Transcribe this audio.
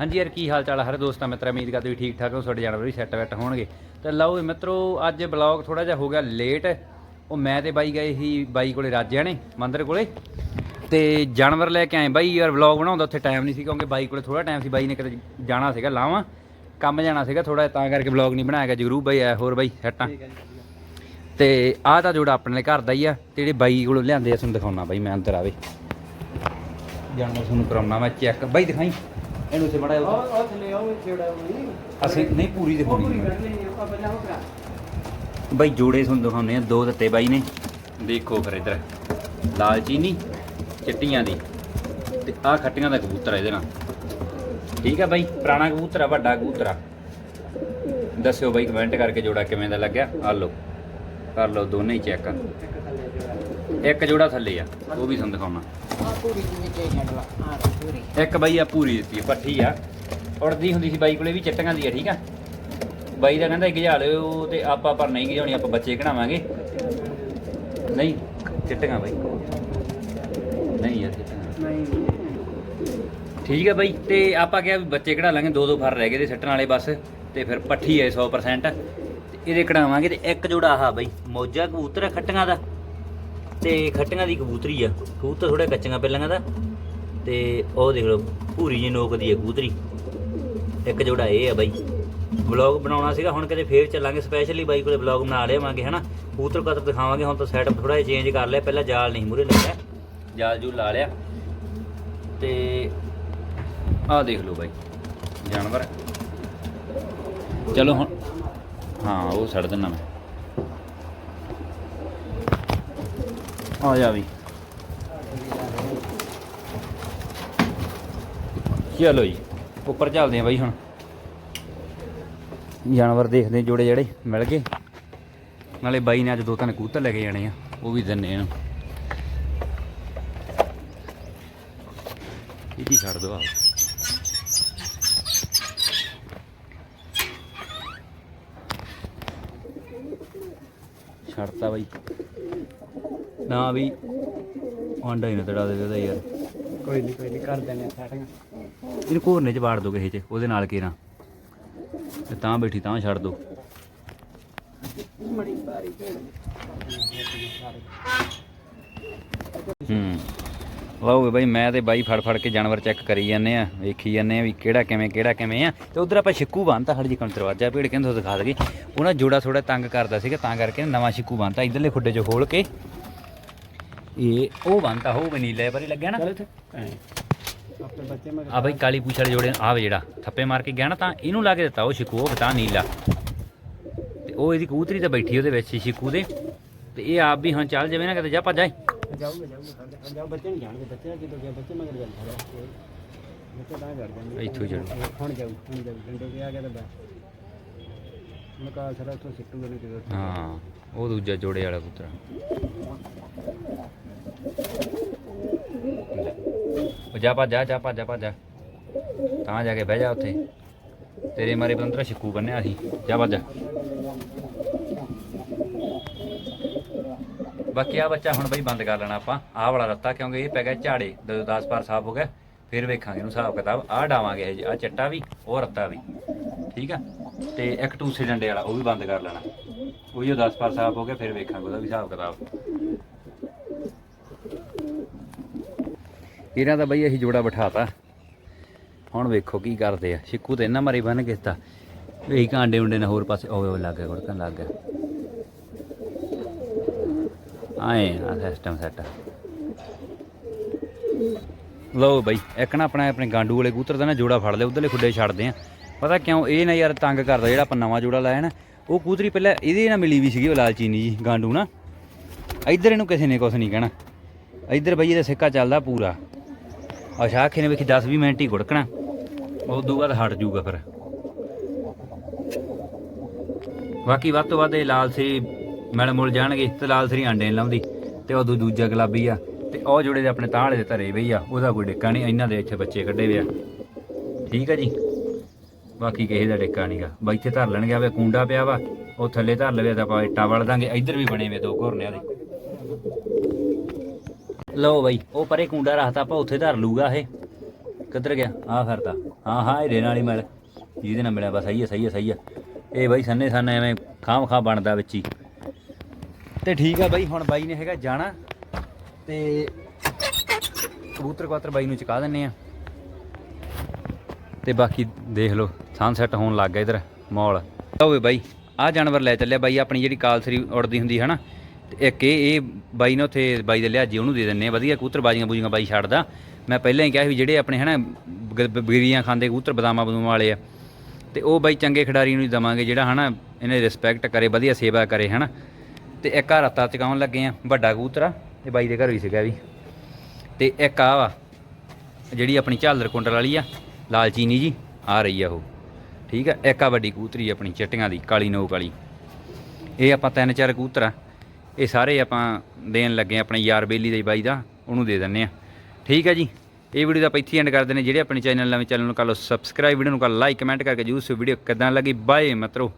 ਹਾਂਜੀ ਯਾਰ ਕੀ ਹਾਲ ਚਾਲ ਹਰ ਦੋਸਤਾਂ ਮਿੱਤਰਾਂ ਉਮੀਦ ਕਰਦੇ ਵੀ ਠੀਕ ਠਾਕ ਹੋ ਤੁਹਾਡੇ ਜਾਨਵਰ ਵੀ ਸੈੱਟ ਵੈਟ ਹੋਣਗੇ। ਤੇ ਲਓ ਮਿੱਤਰੋ ਅੱਜ ਬਲੌਗ ਥੋੜਾ ਜਿਹਾ ਹੋ ਗਿਆ ਲੇਟ ਉਹ ਮੈਂ ਤੇ ਬਾਈ ਗਏ ਸੀ ਬਾਈ ਕੋਲੇ ਰਾਜਿਆਂ ਨੇ ਮੰਦਰ ਕੋਲੇ। ਤੇ ਜਾਨਵਰ ਲੈ ਕੇ ਆਏ। ਬਾਈ ਯਾਰ ਬਲੌਗ ਬਣਾਉਂਦਾ ਉੱਥੇ ਟਾਈਮ ਨਹੀਂ ਸੀ ਕਿਉਂਕਿ ਬਾਈ ਕੋਲੇ ਥੋੜਾ ਟਾਈਮ ਸੀ ਬਾਈ ਨੇ ਕਿਤੇ ਜਾਣਾ ਸੀਗਾ ਲਾਵਾਂ। ਕੰਮ ਜਾਣਾ ਸੀਗਾ ਥੋੜਾ ਤਾਂ ਕਰਕੇ ਬਲੌਗ ਨਹੀਂ ਬਣਾਇਆ ਗਿਆ। ਜਗਰੂ ਬਾਈ ਆਇਆ ਹੋਰ ਬਾਈ ਸੈੱਟਾਂ ਤੇ ਆਹ ਤਾਂ ਜੋੜਾ ਆਪਣੇ ਘਰ ਦਾ ਹੀ ਆ ਤੇ ਜਿਹੜੇ ਬਾਈ ਕੋਲੋਂ ਲਿਆਂਦੇ ਆ ਤੁਹਾਨੂੰ ਦਿਖਾਉਣਾ ਬਾਈ ਮੈਂ ਅੰਦਰ ਆਵੇ। ਜਾਨਵਰ ਤੁਹਾਨੂੰ ਕਰਾਉਣਾ ਮੈਂ ਚੈੱਕ ਬਾਈ ਦਿਖਾਈ। ਇਹਨੂੰ ਤੇ ਮੜਾ ਉਹ ਥੱਲੇ ਉਹ ਛੇੜਾ ਹੋਈ ਅਸੀਂ ਨਹੀਂ ਪੂਰੀ ਦਿਖਾਉਣੀ ਪੂਰੀ ਹੈ। ਕਰਨੀ ਹੈ ਆਪਾਂ ਪਹਿਲਾਂ ਉਹ ਕਰਾ। ਬਾਈ ਜੋੜੇ ਤੁਹਾਨੂੰ ਦਿਖਾਉਣੇ ਆ ਦੋ ਦਿੱਤੇ ਬਾਈ ਨੇ। ਦੇਖੋ ਫਿਰ ਇੱਧਰ ਲਾਲ ਚੀਨੀ ਚਿੱਟੀਆਂ ਦੀ ਤੇ ਆਹ ਖੱਟੀਆਂ ਦਾ ਕਬੂਤਰ ਆ ਇਹਦੇ ਨਾਲ। ਠੀਕ ਆ ਬਾਈ ਪੁਰਾਣਾ ਕਬੂਤਰ ਆ ਵੱਡਾ ਕਬੂਤਰ ਆ। ਦੱਸਿਓ ਬਾਈ ਕਮੈਂਟ ਕਰਕੇ ਜੋੜਾ ਕਿਵੇਂ ਦਾ ਲੱਗਿਆ। ਆ ਲਓ ਕਰ ਲਓ ਦੋਨੇ ਹੀ ਚੈੱਕ ਇੱਕ ਜੋੜਾ ਥੱਲੇ ਆ ਉਹ ਵੀ ਤੁਹਾਨੂੰ ਦਿਖਾਉਣਾ। ਆ ਪੂਰੀ ਦੀ ਨੀਚੇ ਛੱਡ ਆ ਪੂਰੀ ਇੱਕ ਬਾਈ ਆ ਪੂਰੀ ਦਿੱਤੀ ਆ, ਪੱਠੀ ਆ। ਉੜਦੀ ਹੁੰਦੀ ਸੀ ਬਾਈ ਕੋਲੇ ਵੀ ਚਿੱਟੀਆਂ ਦੀ ਆ ਠੀਕ ਆ? ਬਾਈ ਦਾ ਕਹਿੰਦਾ ਗਿਜਾ ਲਿਓ ਤੇ ਆਪਾਂ ਪਰ ਨਹੀਂ ਗਿਜਾਉਣੀ ਆਪਾਂ ਬੱਚੇ ਕਢਾਵਾਂਗੇ। ਨਹੀਂ ਚਿੱਟੀਆਂ ਬਾਈ। ਨਹੀਂ ਯਾਰ ਚਿੱਟੀਆਂ। ਠੀਕ ਹੈ ਬਾਈ ਤੇ ਆਪਾਂ ਕਿਹਾ ਵੀ ਬੱਚੇ ਕਢਾ ਲਾਂਗੇ ਦੋ ਦੋ ਫਰ ਰਹਿ ਗਏ ਤੇ ਸੱਟਣ ਵਾਲੇ ਬਸ ਤੇ ਫਿਰ ਪੱਠੀ ਹੈ 100% ਤੇ ਇਹਦੇ ਕਢਾਵਾਂਗੇ ਤੇ ਇੱਕ ਜੋੜਾ ਆਹ ਬਾਈ ਮੋਜਾ ਕਬੂਤਰ ਆ ਖੱਟੀਆਂ ਦਾ। ਤੇ ਖੱਟੀਆਂ ਦੀ ਕਬੂਤਰੀ ਆ। ਕਬੂਤਰ ਥੋੜਾ ਕੱਚੀਆਂ ਪਹਿਲਾਂ ਦਾ। ਤੇ ਉਹ ਦੇਖ ਲਓ, ਭੂਰੀ ਜੀ ਨੋਕ ਦੀ ਹੈ ਕਬੂਤਰੀ। ਇੱਕ ਜੋੜਾ ਇਹ ਆ ਬਾਈ। ਵਲੌਗ ਬਣਾਉਣਾ ਸੀਗਾ, ਹੁਣ ਕਦੇ ਫੇਰ ਚੱਲਾਂਗੇ ਸਪੈਸ਼ਲੀ ਬਾਈ ਕੋਲੇ ਵਲੌਗ ਬਣਾ ਲਿਆਵਾਂਗੇ, ਹਨਾ? ਕਬੂਤਰ ਕਤਰ ਦਿਖਾਵਾਂਗੇ, ਹੁਣ ਤਾਂ ਸੈਟਅਪ ਥੋੜਾ ਜਿਹਾ ਚੇਂਜ ਕਰ ਲਿਆ। ਪਹਿਲਾਂ ਜਾਲ ਨਹੀਂ ਮੂਰੇ ਲੱਗਿਆ ਜਾਲ ਜੂ ਲਾ ਲਿਆ। ਤੇ ਆਹ ਦੇਖ ਲਓ ਬਾਈ, ਜਾਨਵਰ। ਚਲੋ ਹੁਣ, ਹਾਂ, ਉਹ ਛੱਡ ਦਿੰਨਾ ਮੈਂ। ਆ ਜਾ ਵੀ। ਚਲੋ ਜੀ, ਉੱਪਰ ਚੱਲਦੇ ਆ ਬਾਈ ਹੁਣ। ਜਾਨਵਰ ਦੇਖਦੇ ਜੋੜੇ ਜਿਹੜੇ ਮਿਲ ਗਏ। ਨਾਲੇ ਬਾਈ ਨੇ ਅੱਜ ਦੋ ਤਿੰਨ ਕਬੂਤਰ ਲੈ ਕੇ ਜਾਣੇ ਆ, ਉਹ ਵੀ ਦਿੰਨੇ ਇਹਨੂੰ। ਇਹ ਕੀ ਛੱਡ ਦੋ ਆ ਛੱਡਤਾ ਬਾਈ। ਨਾ ਵੀ ਆਂਡਾ ਹੀ ਨਾ ਤੜਾ ਦੇ ਉਹਦਾ ਯਾਰ। ਕੋਈ ਨਹੀਂ ਕੋਈ ਨਹੀਂ ਕਰ ਦੇਣੇ ਸੈਟਿੰਗ ਇਹਨੂੰ ਘੋਰਨੇ ਚ ਬਾੜ ਦੋ ਕਿਸੇ ਚ ਉਹਦੇ ਨਾਲ ਕੇਰਾ ਤੇ ਤਾਂ ਬੈਠੀ ਤਾਂ ਛੱਡ ਦੋ। ਮੜੀ ਬਾਰੀ ਹੂੰ। ਲਓ ਬਾਈ ਮੈਂ ਤੇ ਬਾਈ ਫੜ ਫੜ ਕੇ ਜਾਨਵਰ ਚੈੱਕ ਕਰੀ ਜਾਂਦੇ ਆ ਵੇਖੀ ਜਾਂਦੇ ਆ ਵੀ ਕਿਹੜਾ ਕਿਵੇਂ ਕਿਹੜਾ ਕਿਵੇਂ ਆ। ਤੇ ਉਧਰ ਆਪਾਂ ਛਿੱਕੂ ਬੰਨਤਾ ਹੜ ਜੀ ਕੰਮ ਦਰਵਾਜ਼ਾ ਭੇੜ ਕਹਿੰਦੇ ਉਹ ਦਿਖਾ ਦਗੇ ਉਹਨਾਂ ਜੋੜਾ ਥੋੜਾ ਤੰਗ ਕਰਦਾ ਸੀਗਾ ਤਾਂ ਕਰਕੇ ਨਵਾਂ ਛਿੱਕੂ ਬੰਨਤਾ ਇਧਰਲੇ ਖੁੱਡੇ 'ਚ ਖੋਲ ਕੇ। ਇਹ ਉਹ ਬੰਨਤਾ ਉਹ ਵੀ ਨੀਲੇ ਪਰੇ ਲੱਗਿਆ ਨਾ। ਚਲ ਇੱਥੇ। ਆਪਣੇ ਬੱਚੇ ਮਗਰ ਆ ਬਾਈ ਕਾਲੀ ਪੂਛ ਵਾਲੇ ਜੋੜੇ ਆ ਵੇ ਜਿਹੜਾ ਥੱਪੇ ਮਾਰ ਕੇ ਗਿਆ ਨਾ ਤਾਂ ਇਹਨੂੰ ਲਾ ਕੇ ਦਿੱਤਾ ਉਹ ਛਿੱਕੂ ਉਹ ਤਾਂ ਨੀਲਾ। ਤੇ ਉਹ ਇਹਦੀ ਕਬੂਤਰੀ ਤਾਂ ਬੈਠੀ ਉਹਦੇ ਵਿੱਚ ਛਿੱਕੂ ਦੇ। ਤੇ ਇਹ ਆਪ ਵੀ ਹੁਣ ਚੱਲ ਜਾਵੇ ਨਾ ਕਿਤੇ ਜਾ ਭੱਜ ਜਾਏ ਜਾਊਗਾ ਜਾਊਗਾ ਬੱਚੇ ਨਹੀਂ ਜਾਣਗੇ ਬੱਚੇ ਕਿਦੋਂ ਗਿਆ ਬੱਚੇ ਮਗਰ ਜਾਂਦਾ ਹੈ ਬੱਚੇ ਤਾਂ ਕਰ ਜਾਂਦੇ। ਇੱਥੋਂ ਹੀ ਜਾਊ। ਹੁਣ ਜਾਊ ਹੁਣ ਜਾਊ ਡੰਡੇ ਤੇ ਆ ਗਿਆ ਤਾਂ ਬਸ ਮੈਂ ਉੱਥੋਂ ਸਿੱਟੂਗੇ ਨਹੀਂ ਕਿਦੋਂ ਹਾਂ, ਉਹ ਦੂਜਾ ਜੋੜੇ ਵਾਲਾ ਕਬੂਤਰ ਉਹ ਜਾ ਭੱਜ ਜਾ ਜਾ ਭੱਜ ਜਾ ਭੱਜ ਜਾ। ਤਾਂ ਜਾ ਕੇ ਬਹਿ ਜਾ ਉੱਥੇ। ਤੇਰੇ ਮਾਰੇ ਬੰਦਰਾ ਸ਼ਿਕੂ ਬੰਨਿਆ ਸੀ। ਜਾ ਭੱਜ ਜਾ। ਬਾਕੀ ਆ ਬੱਚਾ ਹੁਣ ਬਈ ਬੰਦ ਕਰ ਲੈਣਾ ਆਪਾਂ। ਆਹ ਵਾਲਾ ਰੱਤਾ ਕਿਉਂਕਿ ਇਹ ਪੈ ਗਿਆ ਝਾੜੇ। ਜਦੋਂ 10 ਪਾਰ ਸਾਫ਼ ਹੋ ਗਿਆ, ਫਿਰ ਵੇਖਾਂਗੇ ਇਹਨੂੰ ਹਿਸਾਬ ਕਿਤਾਬ। ਆਹ ਡਾਵਾਂਗੇ ਇਹ ਆ ਚੱਟਾ ਵੀ, ਉਹ ਰੱਤਾ ਵੀ। ਠੀਕ ਆ? ਤੇ ਇੱਕ ਟੂਸੇ ਡੰਡੇ ਵਾਲਾ, ਉਹ ਵੀ ਬੰਦ ਕਰ ਲੈਣਾ। ਉਹੀ ਉਹ 10 ਪਾਰ ਸਾਫ਼ ਹੋ ਗਿਆ ਫਿਰ ਵੇਖਾਂਗੇ, ਉਹਦਾ ਵੀ ਹਿਸਾਬ ਕਿਤਾਬ। ਇਹਨਾਂ ਦਾ ਬਈ ਅਸੀਂ ਜੋੜਾ ਬਿਠਾਤਾ। ਹੁਣ ਵੇਖੋ ਕੀ ਕਰਦੇ ਆ। ਸ਼ਿੱਕੂ ਤੇ ਇਹਨਾਂ ਮਾਰੀ ਬੰਨ ਕੇ ਦਿੱਤਾ। ਕਾਂਡੇ ਉਂਡੇ ਨੇ ਹੋਰ ਪਾਸੇ, ਓਏ ਓਏ, ਲੱਗ ਗਿਆ ਗੁੜਕਣ ਲੱਗ ਗਿਆ। ਆਏ ਆ ਸਿਸਟਮ ਸੈੱਟ ਲਓ ਬਈ, ਇੱਕ ਨਾ ਆਪਣਾ, ਆਪਣੇ ਗਾਂਡੂ ਵਾਲੇ ਕਬੂਤਰ ਦਾ ਨਾ ਜੋੜਾ ਫੜ ਲਿਆ, ਉਧਰਲੇ ਖੁੱਡੇ ਛੱਡਦੇ ਆ। ਪਤਾ ਕਿਉਂ ਇਹ ਨਾ ਯਾਰ ਤੰਗ ਕਰਦਾ ਜਿਹੜਾ ਆਪਾਂ ਨਵਾਂ ਜੋੜਾ ਲਾਇਆ ਨਾ, ਉਹ ਕੂਤਰੀ ਪਹਿਲਾਂ ਇਹਦੇ ਨਾਲ ਮਿਲੀ ਵੀ ਸੀਗੀ ਉਹ ਲਾਲਚੀਨੀ ਜੀ ਗਾਂਡੂ ਨਾ। ਇੱਧਰ ਇਹਨੂੰ ਕਿਸੇ ਨੇ ਕੁਝ ਨਹੀਂ ਕਹਿਣਾ। ਇੱਧਰ ਬਈ ਇਹਦਾ ਸਿੱਕਾ ਚੱਲਦਾ ਪੂਰਾ। ਆ ਸ਼ਾਖੇ ਨੇ ਵੇਖੀ 10 20 ਮਿੰਟ ਹੀ ਗੁੜਕਣਾ। ਉਹ ਤੋਂ ਬਾਅਦ ਹਟ ਜਾਊਗਾ ਫਿਰ। ਬਾਕੀ ਵੱਧ ਤੋਂ ਵੱਧ ਇਹ ਲਾਲ ਸੀ ਮਿਲ ਮੁਲ ਜਾਣਗੇ ਤੇ ਲਾਲ ਸਰੀ ਆਂਡੇ ਨੀ ਲਾਉਂਦੀ। ਤੇ ਉਹ ਦੂਜਾ ਗੁਲਾਬੀ ਆ। ਤੇ ਉਹ ਜੋੜੇ ਦੇ ਆਪਣੇ ਤਾਂਲੇ ਦੇ ਧਰੇ ਬਈ ਆ, ਉਹਦਾ ਕੋਈ ਡਿੱਕਾ ਨਹੀਂ ਇਹਨਾਂ ਦੇ ਇੱਥੇ ਬੱਚੇ ਕੱਢੇ ਵੇ ਆ। ਠੀਕ ਆ ਜੀ? ਬਾਕੀ ਕਿਸੇ ਦਾ ਡਿੱਕਾ ਨਹੀਂਗਾ ਬਾ ਇੱਥੇ ਧਰ ਲੈਣਗੇ, ਆਵੇ ਕੁੰਡਾ ਪਿਆ ਵਾ, ਉਹ ਥੱਲੇ ਧਰ ਲਵੇ ਤਾਂ ਆਪਾਂ ਇੱਟਾਂ ਵੜ ਦਾਂਗੇ। ਇੱਧਰ ਵੀ ਬਣੇ ਵੇ ਦੋ ਘੋਰਨਿਆਂ ਦੇ। ਲਓ ਬਾਈ, ਉਹ ਪਰੇ ਕੁੰਡਾ ਰੱਖਤਾ, ਆਪਾਂ ਉੱਥੇ ਧਰ ਲੂਗਾ ਇਹ। ਕਿੱਧਰ ਗਿਆ? ਆ ਫਿਰਦਾ। ਹਾਂ ਹਾਂ ਇਹਦੇ ਨਾਲ ਹੀ ਮਿਲ। ਜਿਹਦੇ ਨਾਲ ਮਿਲਿਆ, ਬਸ ਸਹੀ ਹੈ ਸਹੀ ਹੈ ਸਹੀ ਹੈ ਇਹ ਬਾਈ ਸੰਨੇ ਸੰਨੇ ਐਵੇਂ ਖਾਮ ਖਾ ਬਣਦਾ ਵਿੱਚ ਹੀ। ਤੇ ਠੀਕ ਆ ਬਾਈ, ਹੁਣ ਬਾਈ ਨੇ ਹੈਗਾ ਜਾਣਾ। ਤੇ ਕਬੂਤਰ ਕਬੂਤਰ ਬਾਈ ਨੂੰ ਚੁਕਾ ਦਿੰਨੇ ਆ। ਤੇ ਬਾਕੀ ਦੇਖ ਲਓ। ਸਨਸੈਟ ਹੋਣ ਲੱਗ ਗਿਆ ਇਧਰ ਮੌਲ ਹੋਵੇ ਬਾਈ ਆ ਜਾਨਵਰ ਲੈ ਚੱਲਿਆ ਬਾਈ, ਆਪਣੀ ਜਿਹੜੀ ਕਾਲਸਰੀ ਉੜਦੀ ਹੁੰਦੀ ਹੈ ਨਾ ਤੇ ਇੱਕ ਇਹ ਬਾਈ ਨੇ ਉੱਥੇ ਬਾਈ ਦੇ ਲਿਆਜੀ ਉਹਨੂੰ ਦੇ ਦਿੰਨੇ ਆ। ਵਧੀਆ ਕੂਤਰ ਬਾਜੀਆਂ ਬੂਜੀਆਂ ਬਾਈ ਛੱਡਦਾ। ਮੈਂ ਪਹਿਲਾਂ ਹੀ ਕਿਹਾ ਸੀ ਵੀ ਜਿਹੜੇ ਆਪਣੇ ਹਨਾ ਬਿਗਰੀਆਂ ਖਾਂਦੇ ਕੂਤਰ ਬਦਾਮਾਂ ਬਦੂਮਾਂ ਵਾਲੇ ਆ। ਤੇ ਉਹ ਬਾਈ ਚੰਗੇ ਖਿਡਾਰੀ ਨੂੰ ਹੀ ਦਵਾਂਗੇ ਜਿਹੜਾ ਹਨਾ, ਇਹਨੇ ਰਿਸਪੈਕਟ ਕਰੇ, ਵਧੀਆ ਸੇਵਾ ਕਰੇ ਹਨਾ। ਤੇ ਇੱਕ ਆ ਹੱਤਾ ਚਕਾਉਣ ਲੱਗੇ ਆ, ਵੱਡਾ ਕਬੂਤਰ ਆ, ਇਹ ਬਾਈ ਦੇ ਘਰ ਵੀ ਸੀਗਾ ਵੀ। ਤੇ ਇੱਕ ਆ ਵਾ, ਜਿਹੜੀ ਆਪਣੀ ਝਾਲਰ ਕੁੰਡਲ ਵਾਲੀ ਆ ਲਾਲਚੀਨੀ ਜੀ, ਆ ਰਹੀ ਆ ਉਹ। ਠੀਕ ਆ? ਇੱਕ ਆ ਵੱਡੀ ਕੂਤਰੀ ਆਪਣੀ, ਚਿੱਟੀਆਂ ਦੀ, ਕਾਲੀ ਨੋਕ ਵਾਲੀ। ਇਹ ਆਪਾਂ ਤਿੰਨ ਚਾਰ ਕਬੂਤਰ ਆ। ਇਹ ਸਾਰੇ ਆਪਾਂ ਦੇਣ ਲੱਗੇ ਆ ਆਪਣੇ ਯਾਰ ਬੇਲੀ ਦੇ ਬਾਈ ਦਾ, ਉਹਨੂੰ ਦੇ ਦਿੰਨੇ ਆ। ਠੀਕ ਆ ਜੀ? ਇਹ ਵੀਡੀਓ ਦਾ ਆਪਾਂ ਇੱਥੇ ਐਂਡ ਕਰਦੇ ਨੇ। ਜਿਹੜੇ ਆਪਣੇ ਚੈਨਲ ਨਵੇਂ ਚੈਨਲ ਨੂੰ ਕਰ ਲਓ ਸਬਸਕ੍ਰਾਈਬ ਵੀਡੀਓ ਨੂੰ ਕਰ ਲਾਈਕ ਕਮੈਂਟ ਕਰਕੇ ਜਰੂਰ ਸੋ ਵੀਡੀਓ ਕਿਦਾਂ ਲੱਗੀ। ਬਾਏ ਮਤਰੋ।